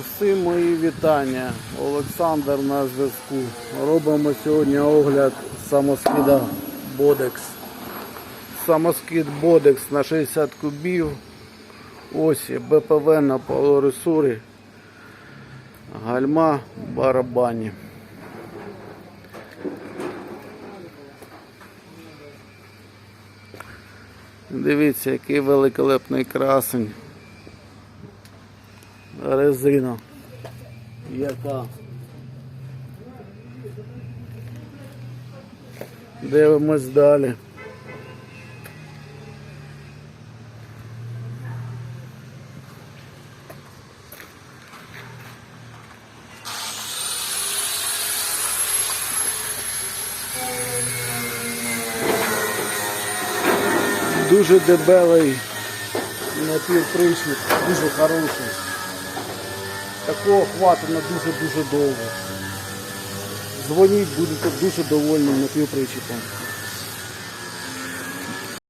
Усім мої вітання. Олександр на зв'язку. Робимо сьогодні огляд самоскида Бодекс. Самоскид Бодекс на 60 кубів. Ось є БПВ на полуресурі. Гальма барабані. Дивіться, який великолепний красень. Резина. Яка. Дивимось далі. Дуже дебелий напівпричник, дуже хороший. Такого хвату на дуже-дуже довго. Дзвоніть, будете дуже довольним напівпричепом.